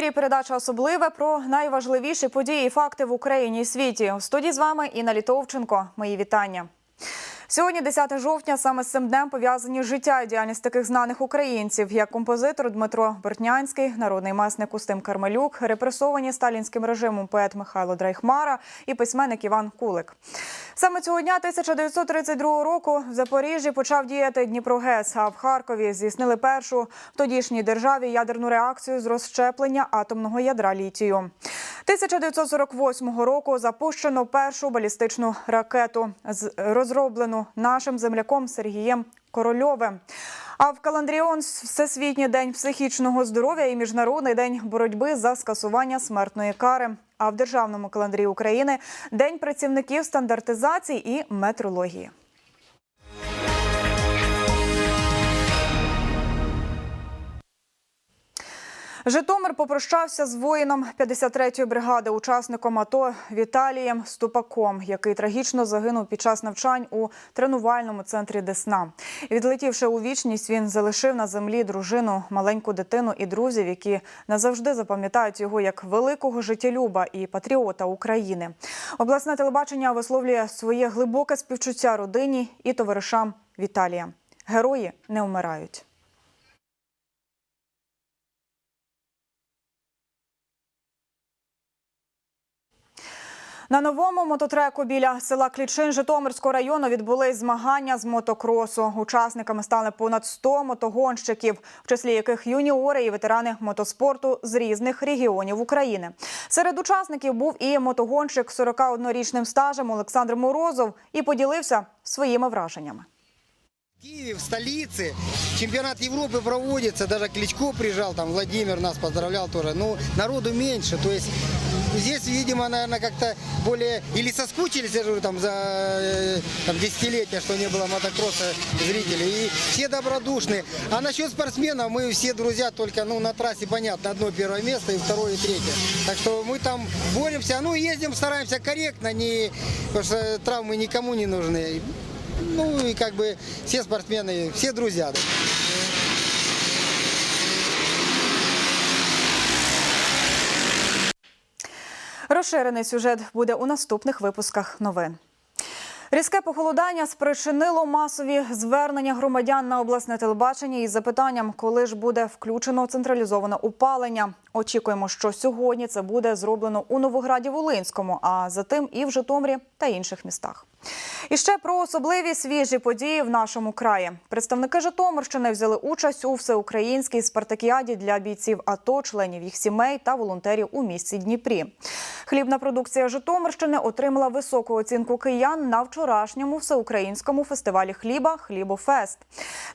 В ефірі передача особливе про найважливіші події і факти в Україні і світі. У студії з вами Інна Літовченко. Мої вітання. Сьогодні, 10 жовтня, саме з цим днем пов'язані життя і діяльність таких знаних українців, як композитор Дмитро Бортнянський, народний месник Устим Кармелюк, репресовані сталінським режимом поет Михайло Драйхмара і письменник Іван Кулик. Саме цього дня 1932 року в Запоріжжі почав діяти Дніпрогес, а в Харкові здійснили першу в тодішній державі ядерну реакцію з розщеплення атомного ядра літію. 1948 року запущено першу балістичну ракету, розроблену нашим земляком Сергієм Корольовим. А в календарі ООН Всесвітній день психічного здоров'я і міжнародний день боротьби за скасування смертної кари. А в державному календарі України день працівників стандартизації і метрології. Житомир попрощався з воїном 53-ї бригади, учасником АТО Віталієм Ступаком, який трагічно загинув під час навчань у тренувальному центрі Десна. Відлетівши у вічність, він залишив на землі дружину, маленьку дитину і друзів, які назавжди запам'ятають його як великого життєлюба і патріота України. Обласне телебачення висловлює своє глибоке співчуття родині і товаришам Віталія. Герої не вмирають. На новому мототреку біля села Клічин Житомирського району відбулись змагання з мотокросу. Учасниками стали понад 100 мотогонщиків, в числі яких юніори і ветерани мотоспорту з різних регіонів України. Серед учасників був і мотогонщик з 41-річним стажем Олександр Морозов і поділився своїми враженнями. В Киеве, в столице, чемпионат Европы проводится, даже Кличко приезжал, там Владимир нас поздравлял тоже, но народу меньше, то здесь, видимо, наверное, как-то более, или соскучились, я говорю, там за э, там, десятилетия, что не было мотокросса зрителей, и все добродушные. А насчет спортсменов, мы все друзья, только, ну, на трассе, понятно, одно первое место и второе и третье. Так что мы там боремся, ну, ездим, стараемся корректно, не, потому что травмы никому не нужны. Ну и как бы все спортсмены, все друзья. да. Розширений сюжет буде у наступних випусках новин. Різке похолодання спричинило масові звернення громадян на обласне телебачення із запитанням, коли ж буде включено централізоване опалення. Очікуємо, що сьогодні це буде зроблено у Новограді Волинському, а затим і в Житомирі та інших містах. І ще про особливі свіжі події в нашому краї. Представники Житомирщини взяли участь у всеукраїнській спартакіаді для бійців АТО, членів їх сімей та волонтерів у місті Дніпрі. Хлібна продукція Житомирщини отримала високу оцінку киян на вчорашньому всеукраїнському фестивалі хліба Хлібофест.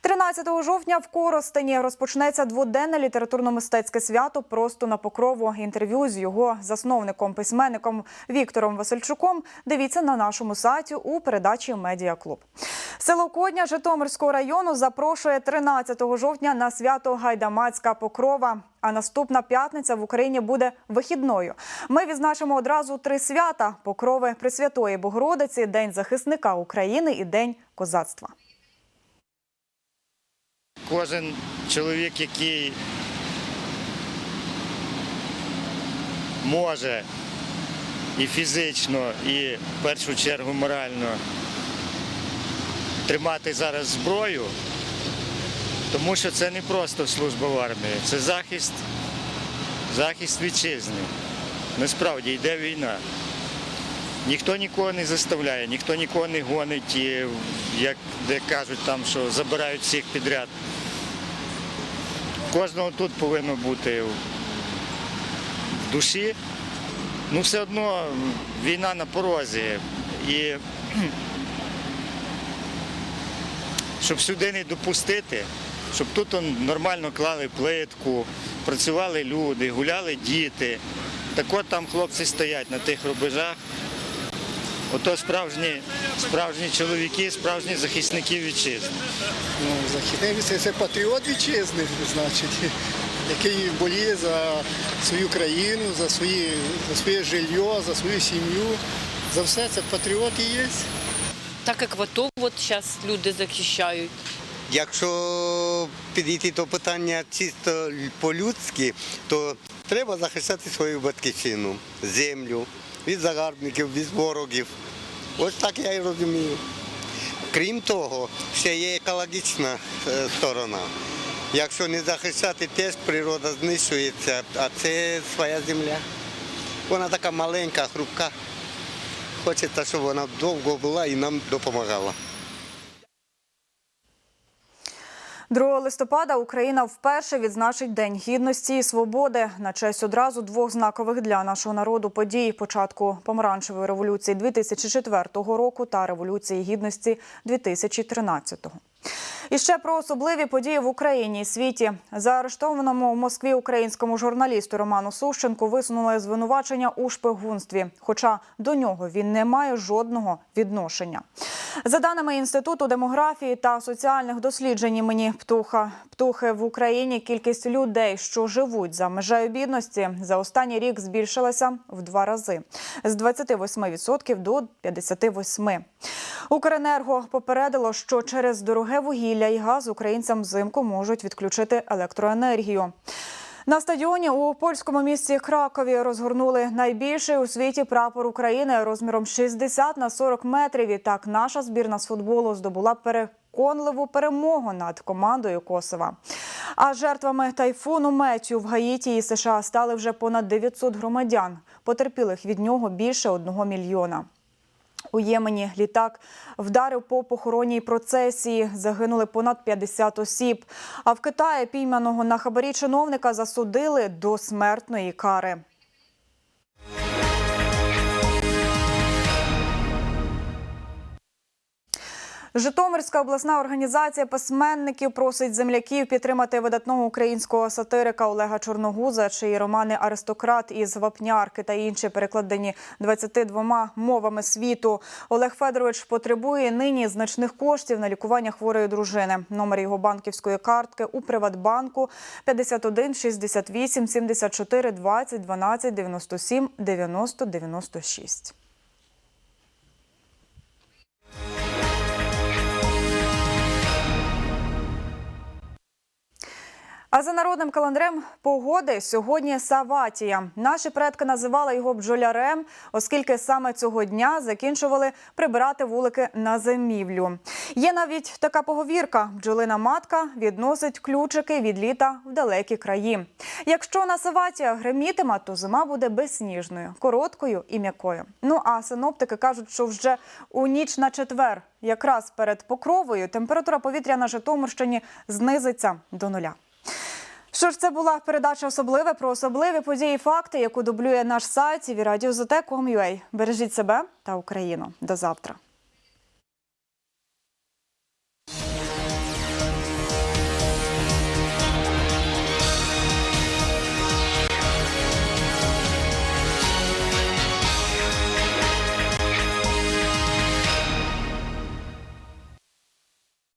13 жовтня в Коростені розпочнеться дводенне літературно-мистецьке свято просто на покрову. Інтерв'ю з його засновником, письменником Віктором Васильчуком. Дивіться на нашому сайті у передачі Медіаклуб. Село Кодня Житомирського району запрошує 13 жовтня на свято Гайдамацька Покрова. А наступна п'ятниця в Україні буде вихідною. Ми відзначимо одразу три свята: покрови Пресвятої Богородиці, День захисника України і День козацтва. Кожен чоловік, який може і фізично, і в першу чергу морально тримати зараз зброю, тому що це не просто служба в армії, це захист, захист вітчизни. Насправді йде війна. Ніхто нікого не заставляє, ніхто нікого не гонить, і, як де кажуть, там, що забирають всіх підряд. Кожного тут повинно бути в душі. Ну, все одно війна на порозі. І щоб сюди не допустити, щоб тут нормально клали плитку, працювали люди, гуляли діти. Так от там хлопці стоять на тих рубежах. Ото справжні, справжні чоловіки, справжні захисники вітчизни. Ну, захисник це, патріот вітчизни, значить, який боліє за свою країну, за, свої, за своє жилье, за свою сім'ю. За все це патріот і є. Так як в АТО от зараз люди захищають. Якщо підійти до питання чисто по-людськи, то треба захищати свою батьківщину, землю від загарбників, від ворогів. Ось так я і розумію. Крім того, ще є екологічна е, сторона. Якщо не захищати, теж природа знищується, а це своя земля. Вона така маленька, хрупка. Хочеться, щоб вона довго була і нам допомагала. 2 листопада Україна вперше відзначить День гідності і свободи на честь одразу двох знакових для нашого народу подій початку помаранчевої революції 2004 року та революції гідності 2013 І ще про особливі події в Україні і світі. Заарештованому в Москві українському журналісту Роману Сущенку висунули звинувачення у шпигунстві, хоча до нього він не має жодного відношення. За даними інституту демографії та соціальних досліджень імені Птуха Птухи в Україні кількість людей, що живуть за межею бідності, за останній рік збільшилася в два рази з 28% до 58%. Укренерго попередило, що через дороге вугілля і газ українцям взимку можуть відключити електроенергію. На стадіоні у польському місті Кракові розгорнули найбільший у світі прапор України розміром 60 на 40 метрів. І так наша збірна з футболу здобула переконливу перемогу над командою Косова. А жертвами тайфуну Меттю в Гаїті і США стали вже понад 900 громадян. Потерпілих від нього більше одного мільйона. У Ємені літак вдарив по похоронній процесії. Загинули понад 50 осіб. А в Китаї пійманого на хабарі чиновника засудили до смертної кари. Житомирська обласна організація письменників просить земляків підтримати видатного українського сатирика Олега Чорногуза, чиї романи Аристократ із Вапнярки та інші перекладені 22 мовами світу. Олег Федорович потребує нині значних коштів на лікування хворої дружини. Номер його банківської картки у Приватбанку 51 68 74 20 12 97 90 96. А за народним календарем погоди сьогодні Саватія. Наші предки називали його бджолярем, оскільки саме цього дня закінчували прибирати вулики на зимівлю. Є навіть така поговірка: бджолина матка відносить ключики від літа в далекі краї. Якщо на Саватія гремітиме, то зима буде безсніжною, короткою і м'якою. Ну а синоптики кажуть, що вже у ніч на четвер, якраз перед покровою, температура повітря на Житомирщині знизиться до нуля. Що ж, це була передача особливе про особливі події і факти, яку дублює наш сайт і Бережіть себе та Україну. До завтра.